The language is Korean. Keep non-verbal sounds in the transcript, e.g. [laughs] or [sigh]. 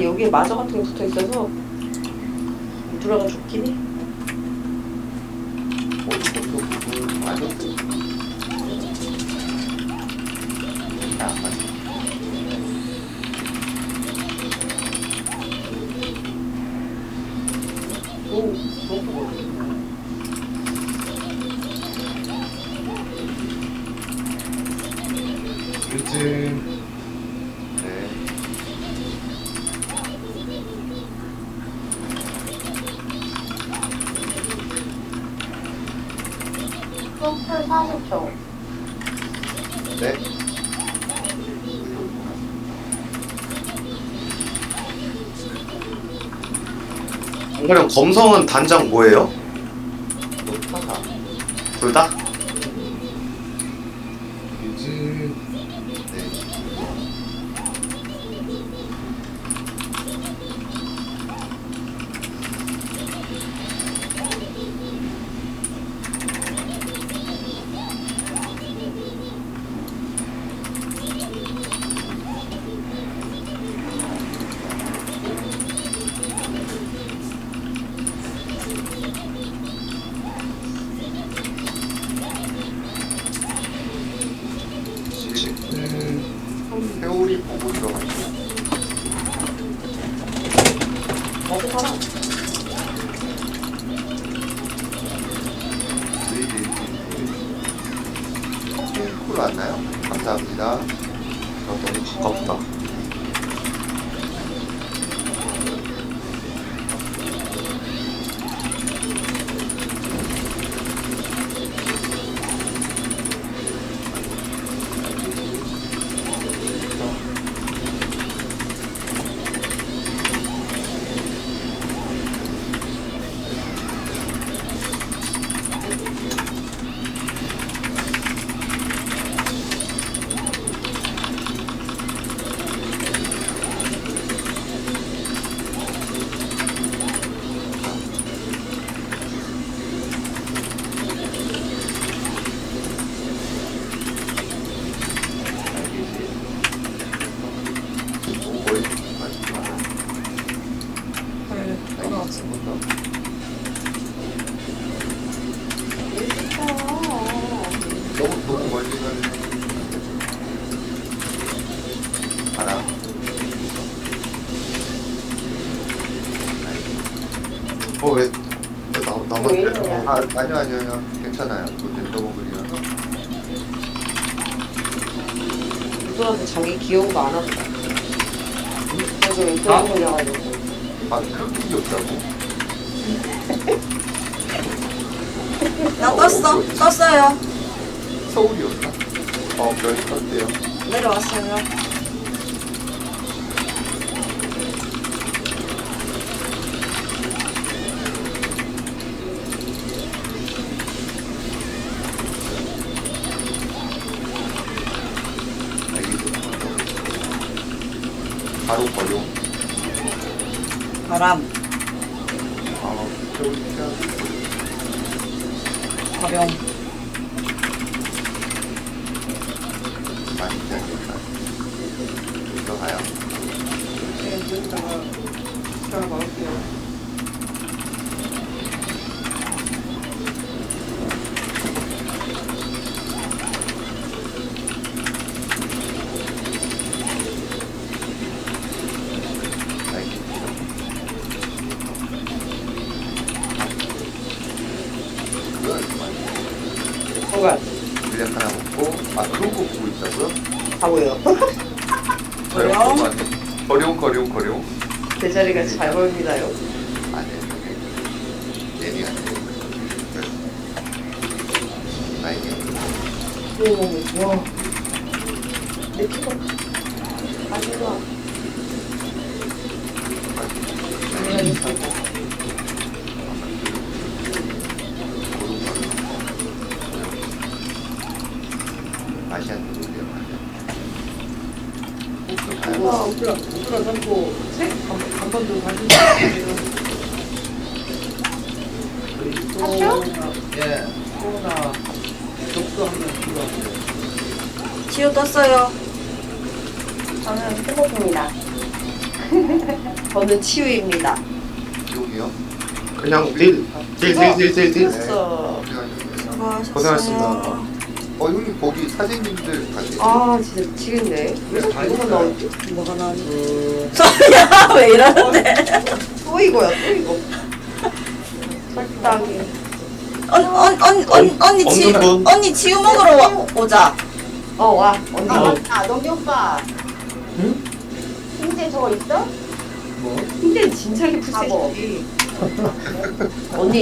여기에 마저 같은 게 붙어 있어서 들어가 좋긴 해. 어디 것도 부 네. 그럼 검성은 단장 뭐예요? 둘 다? 네. 회오리 보고? 네, 네, 네. 쿨 왔나요? 감사합니다. 아, 너무 가깝다. 머리 그래, 알겠어. 너무 너무 멀리 가는 알아. 어왜 나, 나만 왜 이러냐? 아 아니요 아니요 아니요 괜찮아요 뭐 랜덤 글이라서 누구한테 자기 귀여운 거 안. 그래서 왜 그런 걸려가지고. 아 그렇게 귀엽다고? 나 떴어. 떴어요. 서울이었나? 어 떴대요 내려왔어요. 바로 버려 바람, 아 겨울 피하고 가령. 많이 피하겠다 들어가요 네, 여기다가 들어가 먹을게요. 뭐가? 물약 하나 먹고 아 그런 거 보고 있다고요? 바보예요. 거령. 거룡 거룡 거룡 제자리가 잘 보입니다요. 안해 내리 안해 알게 오, 와. 내 피가. 아니, 맛이 안 들어오네요 하쇼? 예 코로나 접수 한번 필요한데 치유 떴어요. 저는 행복입니다. [laughs] 저는 치유입니다. 여기요? 그냥 딜, 딜, 딜, 딜, 딜, 딜. 됐어. 고생하셨어요. 수고하셨어요. 고생하셨습니다. 어 형님 거기 사장님들 가세요. 아 진짜 미치겠네. 왜 자꾸 이거만 나오지? 뭐가 나니? 소리야 [laughs] 왜 이러는데? 또 이거야 또 이거. 설탕이. 언, 언, 언, 언, 언니 지? 언니 지우 먹으러 와, 오자. 어 와. 언니. 아, 맞다. 너기 오빠. 응? 힘제 저거 있어? 근데 진작에 풀세지. [laughs] 언니